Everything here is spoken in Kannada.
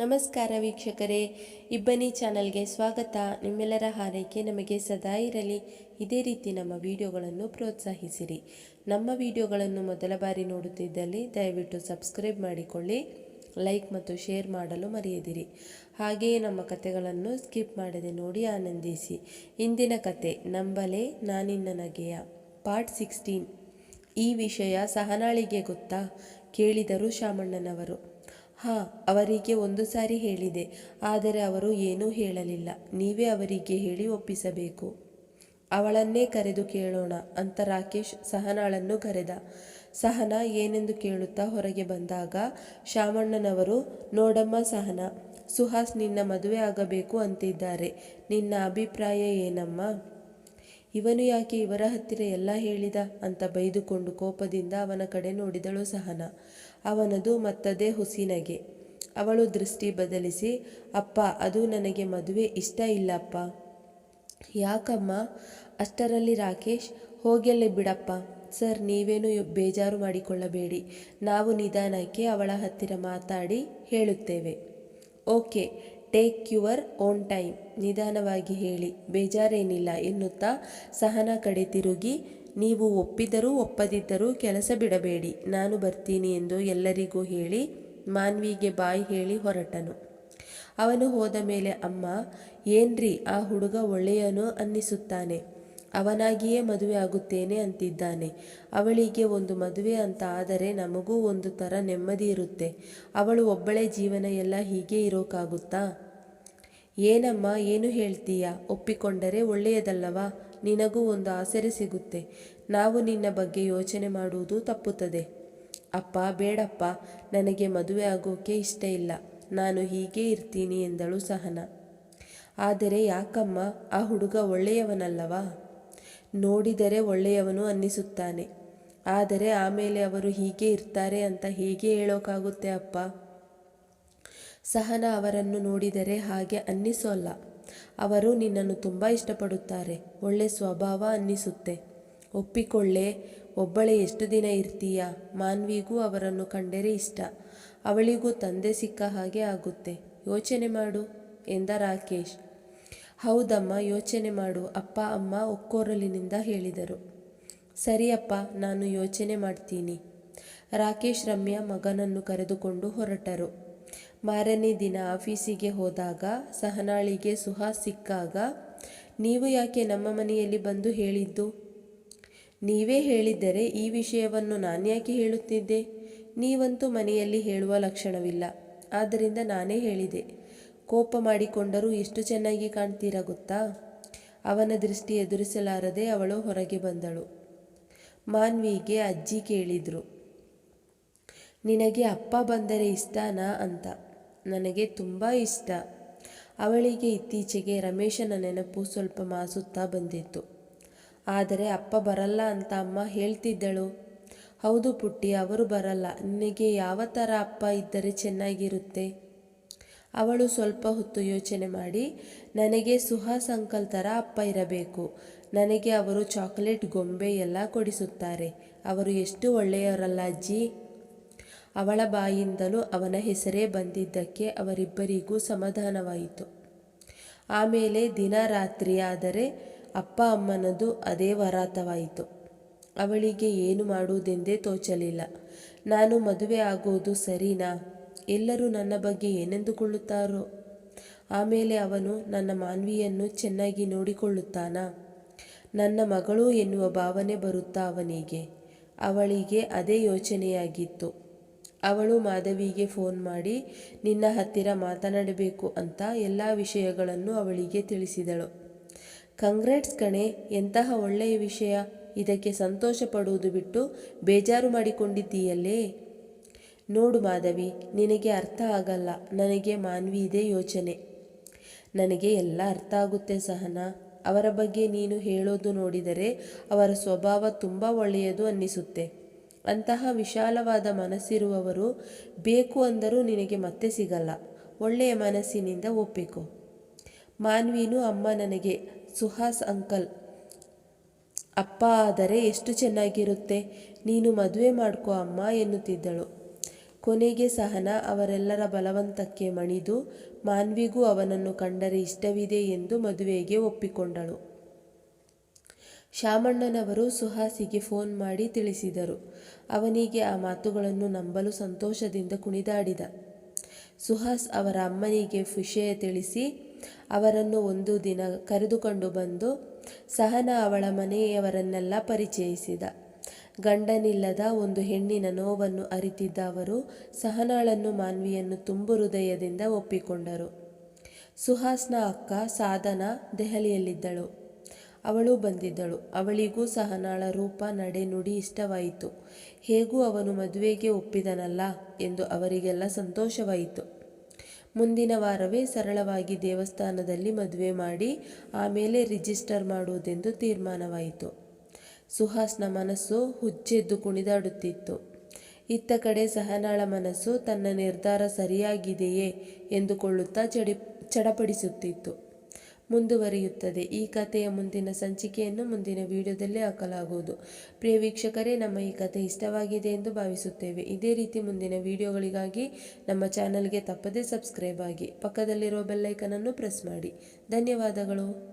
ನಮಸ್ಕಾರ ವೀಕ್ಷಕರೇ, ಇಬ್ಬನಿ ಚಾನಲ್ಗೆ ಸ್ವಾಗತ. ನಿಮ್ಮೆಲ್ಲರ ಹಾರೈಕೆ ನಮಗೆ ಸದಾ ಇರಲಿ. ಇದೇ ರೀತಿ ನಮ್ಮ ವಿಡಿಯೋಗಳನ್ನು ಪ್ರೋತ್ಸಾಹಿಸಿರಿ. ನಮ್ಮ ವಿಡಿಯೋಗಳನ್ನು ಮೊದಲ ಬಾರಿ ನೋಡುತ್ತಿದ್ದಲ್ಲಿ ದಯವಿಟ್ಟು ಸಬ್ಸ್ಕ್ರೈಬ್ ಮಾಡಿಕೊಳ್ಳಿ, ಲೈಕ್ ಮತ್ತು ಶೇರ್ ಮಾಡಲು ಮರೆಯದಿರಿ. ಹಾಗೆಯೇ ನಮ್ಮ ಕತೆಗಳನ್ನು ಸ್ಕಿಪ್ ಮಾಡದೆ ನೋಡಿ ಆನಂದಿಸಿ. ಇಂದಿನ ಕತೆ ನಂಬಲೆ ನಾನಿನ್ನ ನಗೆಯ ಪಾರ್ಟ್ ಸಿಕ್ಸ್ಟೀನ್. ಈ ವಿಷಯ ಸಹನಾಳಿಗೆ ಗೊತ್ತಾ? ಕೇಳಿದರು ಶಾಮಣ್ಣನವರು. ಹಾ, ಅವರಿಗೆ ಒಂದು ಸಾರಿ ಹೇಳಿದೆ, ಆದರೆ ಅವರು ಏನೂ ಹೇಳಲಿಲ್ಲ. ನೀವೇ ಅವರಿಗೆ ಹೇಳಿ ಒಪ್ಪಿಸಬೇಕು. ಅವಳನ್ನೇ ಕರೆದು ಕೇಳೋಣ ಅಂತ ರಾಕೇಶ್ ಸಹನಾಳನ್ನು ಕರೆದ. ಸಹನ ಏನೆಂದು ಕೇಳುತ್ತಾ ಹೊರಗೆ ಬಂದಾಗ ಶಾಮಣ್ಣನವರು ನೋಡಮ್ಮ ಸಹನ, ಸುಹಾಸ್ ನಿನ್ನ ಮದುವೆ ಆಗಬೇಕು ಅಂತಿದ್ದಾರೆ. ನಿನ್ನ ಅಭಿಪ್ರಾಯ ಏನಮ್ಮ? ಇವನು ಯಾಕೆ ಇವರ ಹತ್ತಿರ ಎಲ್ಲ ಹೇಳಿದ? ಅಂತ ಬೈದುಕೊಂಡು ಕೋಪದಿಂದ ಅವನ ಕಡೆ ನೋಡಿದಳು ಸಹನ. ಅವನದು ಮತ್ತದೇ ಹುಸಿನಗೆ. ಅವಳು ದೃಷ್ಟಿ ಬದಲಿಸಿ, ಅಪ್ಪ, ಅದು ನನಗೆ ಮದುವೆ ಇಷ್ಟ ಇಲ್ಲಪ್ಪ. ಯಾಕಮ್ಮ? ಅಷ್ಟರಲ್ಲಿ ರಾಕೇಶ್, ಹೋಗೆಲ್ಲೇ ಬಿಡಪ್ಪ? ಸರ್, ನೀವೇನು ಬೇಜಾರು ಮಾಡಿಕೊಳ್ಳಬೇಡಿ. ನಾವು ನಿಧಾನಕ್ಕೆ ಅವಳ ಹತ್ತಿರ ಮಾತಾಡಿ ಹೇಳುತ್ತೇವೆ. Okay. Take your own time ನಿಧಾನವಾಗಿ ಹೇಳಿ. ಬೇಜಾರೇನಿಲ್ಲ ಎನ್ನುತ್ತಾ ಸಹನ ಕಡೆ ತಿರುಗಿ. ನೀವು ಒಪ್ಪಿದರೂ ಒಪ್ಪದಿದ್ದರೂ ಕೆಲಸ ಬಿಡಬೇಡಿ. ನಾನು ಬರ್ತೀನಿ ಎಂದು ಎಲ್ಲರಿಗೂ ಹೇಳಿ ಮಾನ್ವಿಗೆ ಬಾಯಿ ಹೇಳಿ ಹೊರಟನು. ಅವನು ಹೋದ ಮೇಲೆ ಅಮ್ಮ, ಏನ್ರಿ ಆ ಹುಡುಗ ಒಳ್ಳೆಯನು ಅನ್ನಿಸುತ್ತಾನೆ. ಅವನಾಗಿಯೇ ಮದುವೆ ಆಗುತ್ತೇನೆ ಅಂತಿದ್ದಾನೆ. ಅವಳಿಗೆ ಒಂದು ಮದುವೆ ಅಂತ ಆದರೆ ನಮಗೂ ಒಂದು ಥರ ನೆಮ್ಮದಿ ಇರುತ್ತೆ. ಅವಳು ಒಬ್ಬಳೇ ಜೀವನ ಎಲ್ಲ ಹೀಗೆ ಇರೋಕ್ಕಾಗುತ್ತಾ ಏನಮ್ಮ, ಏನು ಹೇಳ್ತೀಯಾ? ಒಪ್ಪಿಕೊಂಡರೆ ಒಳ್ಳೆಯದಲ್ಲವಾ? ನಿನಗೂ ಒಂದು ಆಸರೆ ಸಿಗುತ್ತೆ. ನಾವು ನಿನ್ನ ಬಗ್ಗೆ ಯೋಚನೆ ಮಾಡುವುದು ತಪ್ಪುತ್ತದೆ. ಅಪ್ಪ, ಬೇಡಪ್ಪ, ನನಗೆ ಮದುವೆ ಆಗೋಕೆ ಇಷ್ಟ ಇಲ್ಲ. ನಾನು ಹೀಗೆ ಇರ್ತೀನಿ ಎಂದಳು ಸಹನ. ಆದರೆ ಯಾಕಮ್ಮ, ಆ ಹುಡುಗ ಒಳ್ಳೆಯವನಲ್ಲವಾ? ನೋಡಿದರೆ ಒಳ್ಳೆಯವನು ಅನ್ನಿಸುತ್ತಾನೆ. ಆದರೆ ಆಮೇಲೆ ಅವರು ಹೀಗೆ ಇರ್ತಾರೆ ಅಂತ ಹೇಗೆ ಹೇಳೋಕ್ಕಾಗುತ್ತೆ ಅಪ್ಪ? ಸಹನ ಅವರನ್ನು ನೋಡಿದರೆ ಹಾಗೆ ಅನ್ನಿಸೋಲ್ಲ. ಅವರು ನಿನ್ನನ್ನು ತುಂಬ ಇಷ್ಟಪಡುತ್ತಾರೆ. ಒಳ್ಳೆ ಸ್ವಭಾವ ಅನ್ನಿಸುತ್ತೆ. ಒಪ್ಪಿಕೊಳ್ಳೆ, ಒಬ್ಬಳೆ ಎಷ್ಟು ದಿನ ಇರ್ತೀಯ? ಮಾನ್ವಿಗೂ ಅವರನ್ನು ಕಂಡರೆ ಇಷ್ಟ. ಅವಳಿಗೂ ತಂದೆ ಸಿಕ್ಕ ಹಾಗೆ ಆಗುತ್ತೆ. ಯೋಚನೆ ಮಾಡು, ಎಂದ ರಾಕೇಶ್. ಹೌದಮ್ಮ, ಯೋಚನೆ ಮಾಡು. ಅಪ್ಪ, ಅಮ್ಮ ಒಕ್ಕೋರಲಿನಿಂದ ಹೇಳಿದರು. ಸರಿಯಪ್ಪ, ನಾನು ಯೋಚನೆ ಮಾಡ್ತೀನಿ. ರಾಕೇಶ್, ರಮ್ಯಾ ಮಗನನ್ನು ಕರೆದುಕೊಂಡು ಹೊರಟರು. ಮಾರನೇ ದಿನ ಆಫೀಸಿಗೆ ಹೋದಾಗ ಸಹನಾಳಿಗೆ ಸುಹಾಸ್ ಸಿಕ್ಕಾಗ, ನೀವು ಯಾಕೆ ನಮ್ಮ ಮನೆಯಲ್ಲಿ ಬಂದು ಹೇಳಿದ್ದು? ನೀವೇ ಹೇಳಿದ್ದರೆ ಈ ವಿಷಯವನ್ನು ನಾನ್ಯಾಕೆ ಹೇಳುತ್ತಿದ್ದೆ? ನೀವಂತೂ ಮನೆಯಲ್ಲಿ ಹೇಳುವ ಲಕ್ಷಣವಿಲ್ಲ. ಆದ್ದರಿಂದ ನಾನೇ ಹೇಳಿದೆ. ಕೋಪ ಮಾಡಿಕೊಂಡರೂ ಎಷ್ಟು ಚೆನ್ನಾಗಿ ಕಾಣ್ತೀರಾ ಗೊತ್ತಾ? ಅವನ ದೃಷ್ಟಿ ಎದುರಿಸಲಾರದೆ ಅವಳು ಹೊರಗೆ ಬಂದಳು. ಮಾನ್ವಿಗೆ ಅಜ್ಜಿ ಕೇಳಿದ್ರು, ನಿನಗೆ ಅಪ್ಪ ಬಂದರೆ ಇಷ್ಟನಾ? ಅಂತ. ನನಗೆ ತುಂಬ ಇಷ್ಟ. ಅವಳಿಗೆ ಇತ್ತೀಚೆಗೆ ರಮೇಶನ ನೆನಪು ಸ್ವಲ್ಪ ಮಾಸುತ್ತಾ ಬಂದಿತ್ತು. ಆದರೆ ಅಪ್ಪ ಬರಲ್ಲ ಅಂತ ಅಮ್ಮ ಹೇಳ್ತಿದ್ದಳು. ಹೌದು ಪುಟ್ಟಿ, ಅವರು ಬರಲ್ಲ. ನಿನಗೆ ಯಾವ ಥರ ಅಪ್ಪ ಇದ್ದರೆ ಚೆನ್ನಾಗಿರುತ್ತೆ? ಅವಳು ಸ್ವಲ್ಪ ಹೊತ್ತು ಯೋಚನೆ ಮಾಡಿ, ನನಗೆ ಸುಹಾಸಂಕಲ್ತರ ಅಪ್ಪ ಇರಬೇಕು. ನನಗೆ ಅವರು ಚಾಕ್ಲೇಟ್ ಗೊಂಬೆ ಎಲ್ಲ ಕೊಡಿಸುತ್ತಾರೆ. ಅವರು ಎಷ್ಟು ಒಳ್ಳೆಯವರಲ್ಲ ಅಜ್ಜಿ. ಅವಳ ಬಾಯಿಂದಲೂ ಅವನ ಹೆಸರೇ ಬಂದಿದ್ದಕ್ಕೆ ಅವರಿಬ್ಬರಿಗೂ ಸಮಾಧಾನವಾಯಿತು. ಆಮೇಲೆ ದಿನ ರಾತ್ರಿಯಾದರೆ ಅಪ್ಪ ಅಮ್ಮನದು ಅದೇ ವರಾತವಾಯಿತು. ಅವಳಿಗೆ ಏನು ಮಾಡುವುದೆಂದೇ ತೋಚಲಿಲ್ಲ. ನಾನು ಮದುವೆ ಆಗೋದು ಸರಿನಾ? ಎಲ್ಲರೂ ನನ್ನ ಬಗ್ಗೆ ಏನೆಂದುಕೊಳ್ಳುತ್ತಾರೋ? ಆಮೇಲೆ ಅವನು ನನ್ನ ಮಾನ್ವಿಯನ್ನು ಚೆನ್ನಾಗಿ ನೋಡಿಕೊಳ್ಳುತ್ತಾನ? ನನ್ನ ಮಗಳು ಎನ್ನುವ ಭಾವನೆ ಬರುತ್ತಾ ಅವನಿಗೆ? ಅವಳಿಗೆ ಅದೇ ಯೋಚನೆಯಾಗಿತ್ತು. ಅವಳು ಮಾಧವಿಗೆ ಫೋನ್ ಮಾಡಿ, ನಿನ್ನ ಹತ್ತಿರ ಮಾತನಾಡಬೇಕು ಅಂತ ಎಲ್ಲ ವಿಷಯಗಳನ್ನು ಅವಳಿಗೆ ತಿಳಿಸಿದಳು. ಕಂಗ್ರಾಟ್ಸ್ ಕಣೆ, ಎಂತಹ ಒಳ್ಳೆಯ ವಿಷಯ? ಇದಕ್ಕೆ ಸಂತೋಷ ಪಡುವುದು ಬಿಟ್ಟು ಬೇಜಾರು ಮಾಡಿಕೊಂಡಿದ್ದೀಯಲ್ಲೇ? ನೋಡು ಮಾಧವಿ, ನಿನಗೆ ಅರ್ಥ ಆಗಲ್ಲ, ನನಗೆ ಮಾನ್ವಿ ಇದೆ ಯೋಚನೆ. ನನಗೆ ಎಲ್ಲ ಅರ್ಥ ಆಗುತ್ತೆ ಸಹನ. ಅವರ ಬಗ್ಗೆ ನೀನು ಹೇಳೋದು ನೋಡಿದರೆ ಅವರ ಸ್ವಭಾವ ತುಂಬ ಒಳ್ಳೆಯದು ಅನ್ನಿಸುತ್ತೆ. ಅಂತಹ ವಿಶಾಲವಾದ ಮನಸ್ಸಿರುವವರು ಬೇಕು ಅಂದರೂ ನಿನಗೆ ಮತ್ತೆ ಸಿಗಲ್ಲ. ಒಳ್ಳೆಯ ಮನಸ್ಸಿನಿಂದ ಒಪ್ಪಿಕೊ. ಮಾನ್ವಿನು ಅಮ್ಮ ನನಗೆ, ಸುಹಾಸ್ ಅಂಕಲ್, ಅಪ್ಪ ಆದರೆ ಎಷ್ಟು ಚೆನ್ನಾಗಿರುತ್ತೆ. ನೀನು ಮದುವೆ ಮಾಡ್ಕೋ ಅಮ್ಮ ಎನ್ನುತ್ತಿದ್ದಳು. ಕೊನೆಗೆ ಸಹನ ಅವರೆಲ್ಲರ ಬಲವಂತಕ್ಕೆ ಮಣಿದು, ಮಾನ್ವಿಗೂ ಅವನನ್ನು ಕಂಡರೆ ಇಷ್ಟವಿದೆ ಎಂದು ಮದುವೆಗೆ ಒಪ್ಪಿಕೊಂಡಳು. ಶಾಮಣ್ಣನವರು ಸುಹಾಸಿಗೆ ಫೋನ್ ಮಾಡಿ ತಿಳಿಸಿದರು. ಅವನಿಗೆ ಆ ಮಾತುಗಳನ್ನು ನಂಬಲು ಸಂತೋಷದಿಂದ ಕುಣಿದಾಡಿದ. ಸುಹಾಸ್ ಅವರ ಅಮ್ಮನಿಗೆ ವಿಷಯ ತಿಳಿಸಿ, ಅವರನ್ನು ಒಂದು ದಿನ ಕರೆದುಕೊಂಡು ಬಂದು, ಸಹನ ಅವಳ ಮನೆಯವರನ್ನೆಲ್ಲ ಪರಿಚಯಿಸಿದ. ಗಂಡನಿಲ್ಲದ ಒಂದು ಹೆಣ್ಣಿನ ನೋವನ್ನು ಅರಿತಿದ್ದ ಅವರು ಸಹನಾಳನ್ನು ಮಾನ್ವಿಯನ್ನು ತುಂಬು ಹೃದಯದಿಂದ ಒಪ್ಪಿಕೊಂಡರು. ಸುಹಾಸ್ನ ಅಕ್ಕ ಸಾಧನ ದೆಹಲಿಯಲ್ಲಿದ್ದಳು. ಅವಳು ಬಂದಿದ್ದಳು. ಅವಳಿಗೂ ಸಹನಾಳ ರೂಪ, ನಡೆ, ನುಡಿ ಇಷ್ಟವಾಯಿತು. ಹೇಗೂ ಅವನು ಮದುವೆಗೆ ಒಪ್ಪಿದನಲ್ಲ ಎಂದು ಅವರಿಗೆಲ್ಲ ಸಂತೋಷವಾಯಿತು. ಮುಂದಿನ ವಾರವೇ ಸರಳವಾಗಿ ದೇವಸ್ಥಾನದಲ್ಲಿ ಮದುವೆ ಮಾಡಿ ಆಮೇಲೆ ರಿಜಿಸ್ಟರ್ ಮಾಡುವುದೆಂದು ತೀರ್ಮಾನವಾಯಿತು. ಸುಹಾಸ್ನ ಮನಸ್ಸು ಹುಚ್ಚೆದ್ದು ಕುಣಿದಾಡುತ್ತಿತ್ತು. ಇತ್ತ ಕಡೆ ಸಹನಾಳ ಮನಸ್ಸು ತನ್ನ ನಿರ್ಧಾರ ಸರಿಯಾಗಿದೆಯೇ ಎಂದುಕೊಳ್ಳುತ್ತಾ ಚಡಿ ಚಡಪಡಿಸುತ್ತಿತ್ತು. ಮುಂದುವರಿಯುತ್ತದೆ. ಈ ಕಥೆಯ ಮುಂದಿನ ಸಂಚಿಕೆಯನ್ನು ಮುಂದಿನ ವಿಡಿಯೋದಲ್ಲಿ ಹಾಕಲಾಗುವುದು. ಪ್ರಿಯ ವೀಕ್ಷಕರೇ, ನಮ್ಮ ಈ ಕಥೆ ಇಷ್ಟವಾಗಿದೆ ಎಂದು ಭಾವಿಸುತ್ತೇವೆ. ಇದೇ ರೀತಿ ಮುಂದಿನ ವಿಡಿಯೋಗಳಿಗಾಗಿ ನಮ್ಮ ಚಾನಲ್ಗೆ ತಪ್ಪದೇ ಸಬ್ಸ್ಕ್ರೈಬ್ ಆಗಿ ಪಕ್ಕದಲ್ಲಿರುವ ಬೆಲ್ಲೈಕನನ್ನು ಪ್ರೆಸ್ ಮಾಡಿ. ಧನ್ಯವಾದಗಳು.